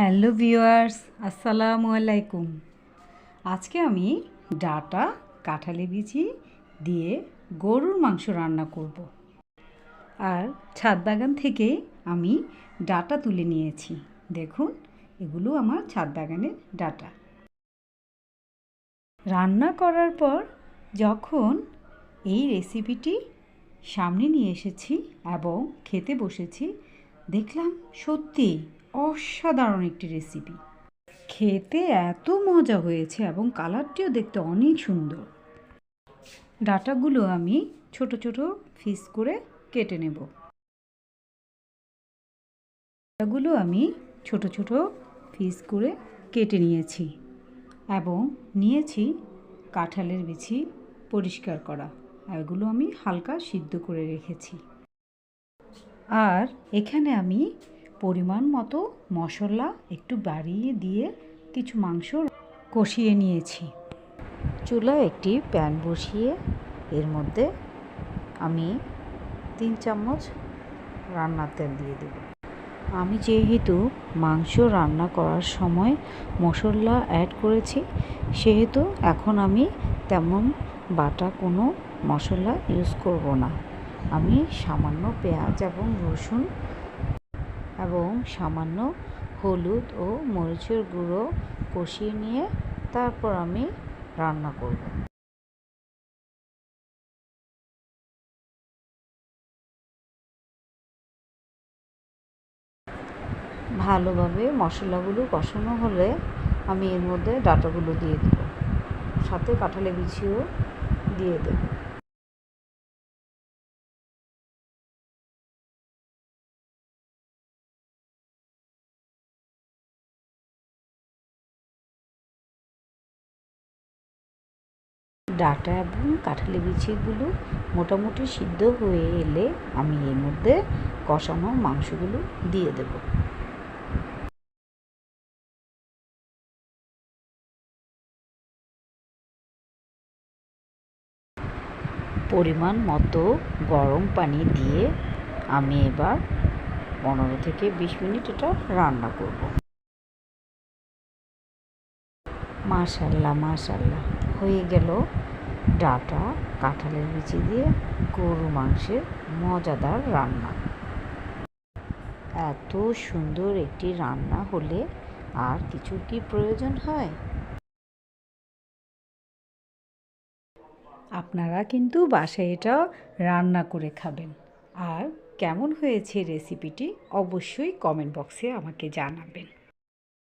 Hello viewers, আসসালামু আলাইকুম। আজকে আমি ডাটা, কাঁঠালি বিচি দিয়ে গরুর মাংস রান্না করব। আর ছাদ বাগান থেকে আমি ডাটা তুলে নিয়েছি। দেখুন, এগুলো আমার ছাদ বাগানের ডাটা। রান্না করার পর যখন এই রেসিপিটি সামনে নিয়ে এসেছি এবং খেতে বসেছি, দেখলাম সত্যি অসাধারণ একটি রেসিপি খেতে এত মজা হয়েছে এবং কালারটিও দেখতে অনেক সুন্দর। ডাটাগুলো আমি ছোট ছোট ফিস করে কেটে নেব। ডাটাগুলো আমি ছোট ছোট ফিস করে কেটে নিয়েছি এবং নিয়েছি কাঁঠালের বিছি পরিষ্কার করা। এগুলো আমি হালকা সিদ্ধ করে রেখেছি। আর এখানে আমি পরিমাণ মতো মশলা একটু বাড়িয়ে দিয়ে কিছু মাংস কষিয়ে নিয়েছি। চুলায় একটি প্যান বসিয়ে এর মধ্যে আমি তিন চামচ রান্নার তেল দিয়ে দেব। আমি যেহেতু মাংস রান্না করার সময় মশলা অ্যাড করেছি, সেহেতু এখন আমি তেমন বাটা কোনো মশলা ইউজ করব না। আমি সামান্য পেঁয়াজ এবং রসুন এবং সামান্য হলুদ ও মরিচের গুঁড়ো কষিয়ে নিয়ে তারপর আমি রান্না করব। ভালোভাবে মশলাগুলো কষানো হলে আমি এর মধ্যে ডাটাগুলো দিয়ে দেবো। সাথে কাঁঠালে বিছিয়েও দিয়ে দেবো। ডাটা এবং কাঁঠালি বিচিগুলো মোটামুটি সিদ্ধ হয়ে এলে আমি এর মধ্যে কষানো মাংসগুলো দিয়ে দেব। পরিমাণ মতো গরম পানি দিয়ে আমি এবার পনেরো থেকে বিশ মিনিট এটা রান্না করব। মাশাল্লাহ মাশাল্লাহ, হয়ে গেল। ডাটা, কাঁঠালের বিচি দিয়ে গরু মাংসের মজাদার রান্না। এত সুন্দর একটি রান্না হলে আর কিছু কি প্রয়োজন হয়? আপনারা কিন্তু বাসায় এটা রান্না করে খাবেন। আর কেমন হয়েছে রেসিপিটি অবশ্যই কমেন্ট বক্সে আমাকে জানাবেন।